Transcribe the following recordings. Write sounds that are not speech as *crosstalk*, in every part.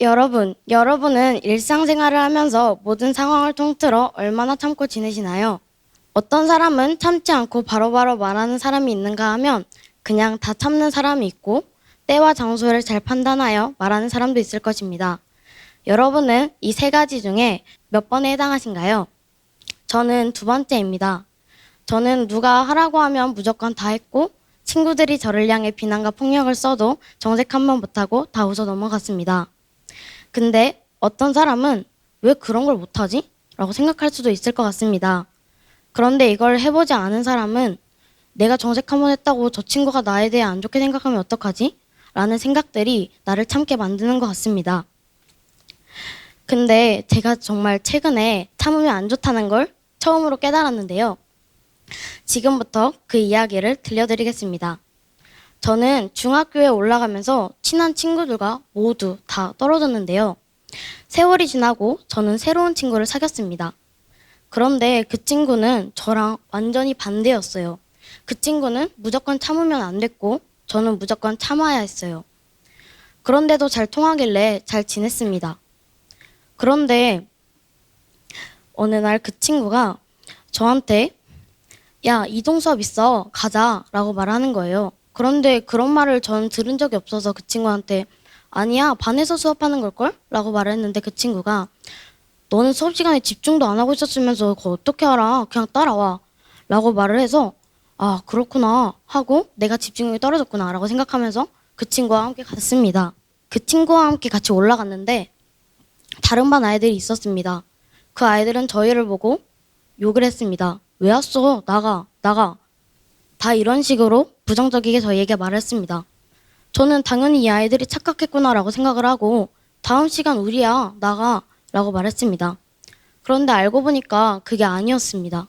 여러분, 여러분은 일상생활을 하면서 모든 상황을 통틀어 얼마나 참고 지내시나요? 어떤 사람은 참지 않고 바로바로 말하는 사람이 있는가 하면 그냥 다 참는 사람이 있고 때와 장소를 잘 판단하여 말하는 사람도 있을 것입니다. 여러분은 이 세 가지 중에 몇 번에 해당하신가요? 저는 두 번째입니다. 저는 누가 하라고 하면 무조건 다 했고 친구들이 저를 향해 비난과 폭력을 써도 정색 한 번 못하고 다 웃어 넘어갔습니다. 근데 어떤 사람은 왜 그런 걸 못하지? 라고 생각할 수도 있을 것 같습니다. 그런데 이걸 해보지 않은 사람은 내가 정색 한번 했다고 저 친구가 나에 대해 안 좋게 생각하면 어떡하지? 라는 생각들이 나를 참게 만드는 것 같습니다. 근데 제가 정말 최근에 참으면 안 좋다는 걸 처음으로 깨달았는데요. 지금부터 그 이야기를 들려드리겠습니다. 저는 중학교에 올라가면서 친한 친구들과 모두 다 떨어졌는데요. 세월이 지나고 저는 새로운 친구를 사귀었습니다. 그런데 그 친구는 저랑 완전히 반대였어요. 그 친구는 무조건 참으면 안 됐고 저는 무조건 참아야 했어요. 그런데도 잘 통하길래 잘 지냈습니다. 그런데 어느 날 그 친구가 저한테 야, 이동 수업 있어. 가자. 라고 말하는 거예요. 그런데 그런 말을 전 들은 적이 없어서 그 친구한테 아니야, 반에서 수업하는 걸걸? 라고 말했는데 그 친구가 너는 수업 시간에 집중도 안 하고 있었으면서 그거 어떻게 알아? 그냥 따라와. 라고 말을 해서 아, 그렇구나. 하고 내가 집중력이 떨어졌구나. 라고 생각하면서 그 친구와 함께 갔습니다. 그 친구와 함께 같이 올라갔는데 다른 반 아이들이 있었습니다. 그 아이들은 저희를 보고 욕을 했습니다. 왜 왔어? 나가, 나가. 다 이런 식으로 부정적이게 저희에게 말했습니다. 저는 당연히 이 아이들이 착각했구나라고 생각을 하고 다음 시간 우리야, 나가. 라고 말했습니다. 그런데 알고 보니까 그게 아니었습니다.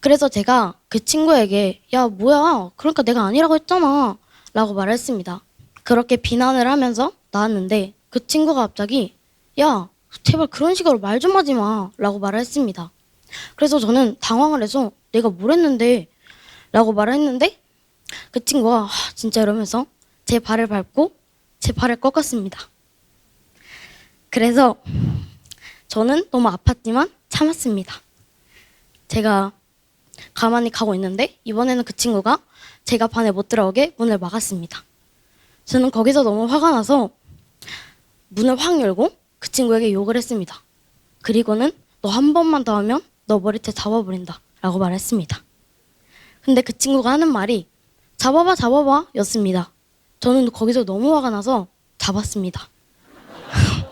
그래서 제가 그 친구에게 야, 뭐야. 그러니까 내가 아니라고 했잖아. 라고 말했습니다. 그렇게 비난을 하면서 나왔는데 그 친구가 갑자기 야, 제발 그런 식으로 말 좀 하지 마. 라고 말을 했습니다. 그래서 저는 당황을 해서 내가 뭘 했는데? 라고 말을 했는데 그 친구가 하, 진짜 이러면서 제 발을 밟고 제 발을 꺾었습니다. 그래서 저는 너무 아팠지만 참았습니다. 제가 가만히 가고 있는데 이번에는 그 친구가 제가 반에 못 들어오게 문을 막았습니다. 저는 거기서 너무 화가 나서 문을 확 열고 그 친구에게 욕을 했습니다. 그리고는 너 한 번만 더 하면 너 머리채 잡아버린다 라고 말했습니다. 근데 그 친구가 하는 말이 잡아봐 잡아봐 였습니다. 저는 거기서 너무 화가 나서 잡았습니다. *laughs*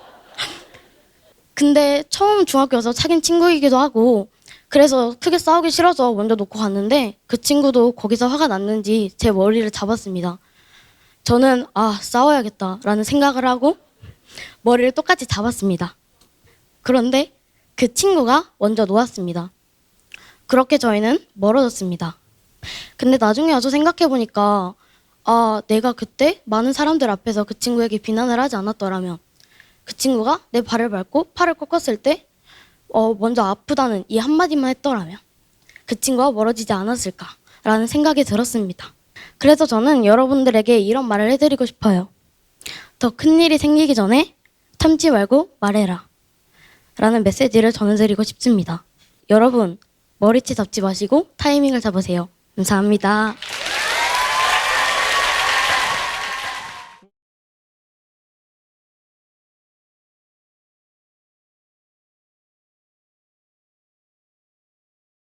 근데 처음 중학교에서 사귄 친구이기도 하고 그래서 크게 싸우기 싫어서 먼저 놓고 갔는데 그 친구도 거기서 화가 났는지 제 머리를 잡았습니다. 저는 아 싸워야겠다라는 생각을 하고 머리를 똑같이 잡았습니다. 그런데 그 친구가 먼저 놓았습니다. 그렇게 저희는 멀어졌습니다. 근데 나중에 와서 생각해보니까, 아, 내가 그때 많은 사람들 앞에서 그 친구에게 비난을 하지 않았더라면, 그 친구가 내 발을 밟고 팔을 꺾었을 때, 어, 먼저 아프다는 이 한마디만 했더라면, 그 친구와 멀어지지 않았을까라는 생각이 들었습니다. 그래서 저는 여러분들에게 이런 말을 해드리고 싶어요. 더 큰 일이 생기기 전에 참지 말고 말해라. 라는 메시지를 전해드리고 싶습니다. 여러분, 머리채 잡지 마시고 타이밍을 잡으세요. 감사합니다.